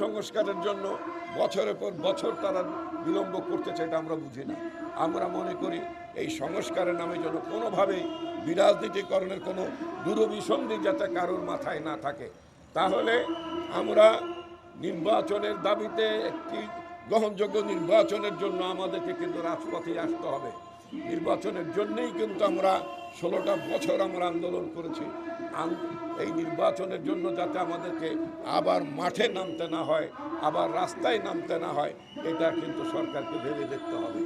সংস্কারের জন্য বছরের পর বছর তারা বিলম্ব করতেছে এটা আমরা বুঝি না। আমরা মনে করি এই সংস্কারের নামে যেন কোনোভাবেই বিরাজনীতিকরণের কোনো দুরভিসন্ধি যাতে কারোর মাথায় না থাকে। তাহলে আমরা নির্বাচনের দাবিতে একটি গ্রহণযোগ্য নির্বাচনের জন্য আমাদেরকে কিন্তু রাজপথে আসতে হবে। নির্বাচনের জন্যই কিন্তু আমরা ষোলোটা বছর আমরা আন্দোলন করেছি। এই নির্বাচনের জন্য যাতে আমাদেরকে আবার মাঠে নামতে না হয়, আবার রাস্তায় নামতে না হয়, এটা কিন্তু সরকারকে ভেবে দেখতে হবে।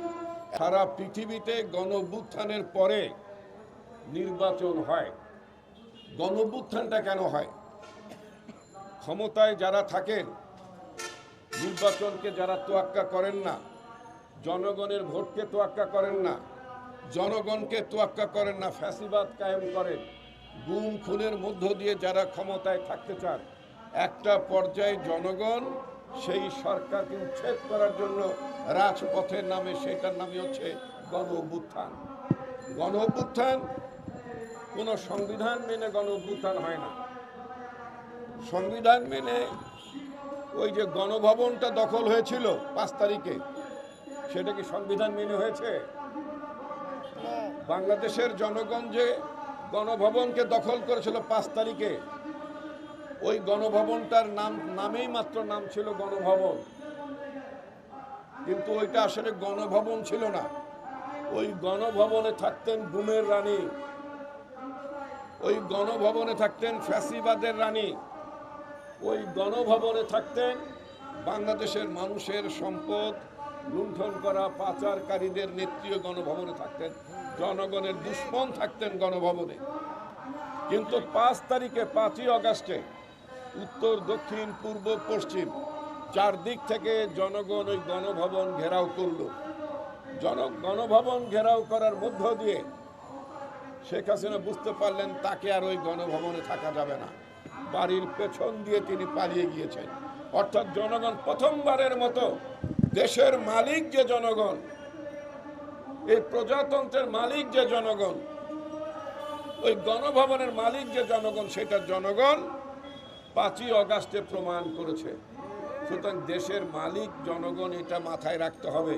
সারা পৃথিবীতে গণভ্যুত্থানের পরে নির্বাচন হয়। গণভ্যুত্থানটা কেন হয়? ক্ষমতায় যারা থাকেন, নির্বাচনকে যারা তোয়াক্কা করেন না, জনগণের ভোটকে তোয়াক্কা করেন না জনগণকে তোয়াক্কা করেন না, ফ্যাসিবাদ কায়েম করেন। গুম, খুনের মধ্য দিয়ে যারা ক্ষমতায় থাকতে চান, একটা পর্যায়ে জনগণ সেই সরকারকে উচ্ছেদ করার জন্য রাজপথের নামে, সেটার নামই হচ্ছে গণ অভ্যুত্থান গণ অভ্যুত্থান কোনো সংবিধান মেনে গণ অভ্যুত্থান হয় না। সংবিধান মেনে ওই যে গণভবনটা দখল হয়েছিল পাঁচ তারিখে, সেটা কি সংবিধান মেনে হয়েছে? বাংলাদেশের জনগণ যে গণভবনকে দখল করেছিল পাঁচ তারিখে, ওই গণভবনটার নাম, নামেই মাত্র নাম ছিল গণভবন। কিন্তু ওইটা আসলে গণভবন ছিল না। ওই গণভবনে থাকতেন গুমের রানী। ওই গণভবনে থাকতেন ফ্যাসিবাদের রানী। ওই গণভবনে থাকতেন বাংলাদেশের মানুষের সম্পদ লুণ্ঠন করা পাচারকারীদের নেত্রীয় গণভবনে থাকতেন, জনগণের দুশ্মন থাকতেন গণভবনে। কিন্তু পাঁচ তারিখে পাঁচই অগাস্টে উত্তর, দক্ষিণ, পূর্ব, পশ্চিম চারদিক থেকে জনগণ ওই গণভবন ঘেরাও করল। জন, গণভবন ঘেরাও করার মধ্য দিয়ে শেখ হাসিনা বুঝতে পারলেন তাকে আর ওই গণভবনে থাকা যাবে না। বাড়ির পেছন দিয়ে তিনি পালিয়ে গিয়েছেন। অর্থাৎ জনগণ প্রথমবারের মতো দেশের মালিক যে জনগণ, এই প্রজাতন্ত্রের মালিক যে জনগণ, ওই গণভবনের মালিক যে জনগণ, সেটা জনগণ পাঁচই অগাস্টে প্রমাণ করেছে। সুতরাং দেশের মালিক জনগণ এটা মাথায় রাখতে হবে।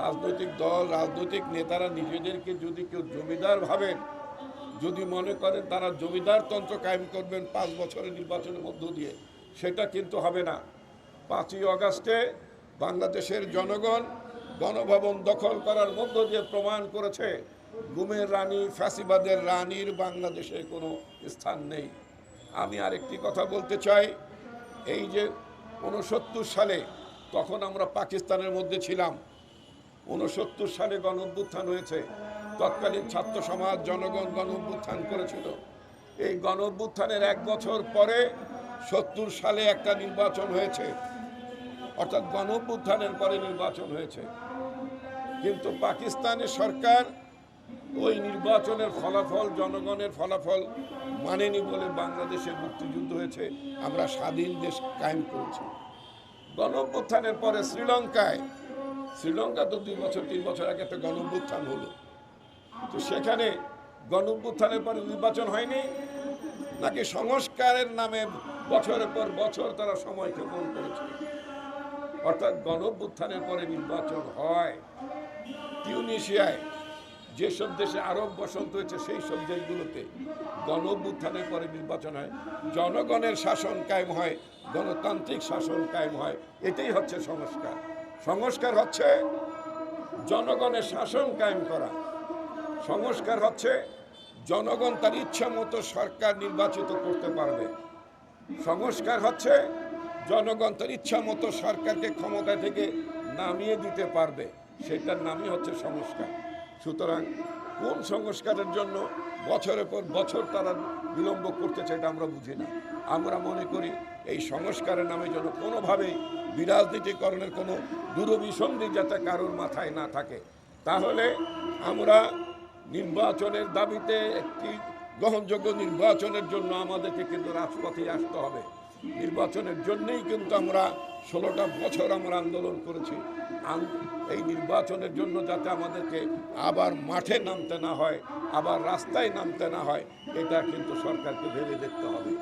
রাজনৈতিক দল, রাজনৈতিক নেতারা নিজেদেরকে যদি কেউ জমিদার ভাবেন, যদি মনে করেন তারা জমিদার তন্ত্র কায়েম করবেন পাঁচ বছরের নির্বাচনের মধ্য দিয়ে, সেটা কিন্তু হবে না। পাঁচই অগাস্টে বাংলাদেশের জনগণ গণভবন দখল করার মধ্য দিয়ে প্রমাণ করেছে, গুমের রানী, ফ্যাসিবাদের রানীর বাংলাদেশে কোনো স্থান নেই। আমি আরেকটি কথা বলতে চাই, এই যে উনসত্তর সালে তখন আমরা পাকিস্তানের মধ্যে ছিলাম উনসত্তর সালে গণ অভ্যুত্থান হয়েছে, তৎকালীন ছাত্র সমাজ, জনগণ গণ অভ্যুত্থান করেছিল। এই গণ অভ্যুত্থানের এক বছর পরে সত্তর সালে একটা নির্বাচন হয়েছে অর্থাৎ গণ অভ্যুত্থানের পরে নির্বাচন হয়েছে। কিন্তু পাকিস্তানের সরকার ওই নির্বাচনের ফলাফল, জনগণের ফলাফল মানেনি বলে বাংলাদেশের মুক্তিযুদ্ধ হয়েছে। আমরা স্বাধীন দেশ কায়েম করেছি। গণ অভ্যুত্থানের পরে শ্রীলঙ্কায়, শ্রীলঙ্কা তো দুই বছর, তিন বছর আগে একটা গণ অভ্যুত্থান হলো। তো সেখানে গণ অভ্যুত্থানের পরে নির্বাচন হয়নি, নাকি সংস্কারের নামে বছরের পর বছর তারা সময় ক্ষেপণ করেছে। অর্থাৎ গণ অভ্যুত্থানের পরে নির্বাচন হয়। টিউনিশিয়ায় যেসব দেশে আরব বসন্ত হয়েছে সেই সব দেশগুলোতে গণ অভ্যুত্থানের পরে নির্বাচন হয়। জনগণের শাসন কায়েম হয়, গণতান্ত্রিক শাসন কায়েম হয়। এটাই হচ্ছে সংস্কার। সংস্কার হচ্ছে জনগণের শাসন কায়েম করা। সংস্কার হচ্ছে জনগণ তার ইচ্ছা মতো সরকার নির্বাচিত করতে পারবে। সংস্কার হচ্ছে জনগণ তার ইচ্ছা মতো সরকারকে ক্ষমতা থেকে নামিয়ে দিতে পারবে, সেটার নামই হচ্ছে সংস্কার। সুতরাং কোন সংস্কারের জন্য বছরের পর বছর তারা বিলম্ব করতেছে এটা আমরা বুঝি না। আমরা মনে করি এই সংস্কারের নামে যেন কোনোভাবেই বিরাজনীতিকরণের কোনো দুরভিসন্ধি যাতে কারোর মাথায় না থাকে। তাহলে আমরা নির্বাচনের দাবিতে একটি গ্রহণযোগ্য নির্বাচনের জন্য আমাদেরকে কিন্তু রাজপথে আসতে হবে। নির্বাচনের জন্যই কিন্তু আমরা ষোলোটা বছর আমরা আন্দোলন করেছি। এই নির্বাচনের জন্য যাতে আমাদেরকে আবার মাঠে নামতে না হয়, আবার রাস্তায় নামতে না হয়, এটা কিন্তু সরকারকে ভেবে দেখতে হবে।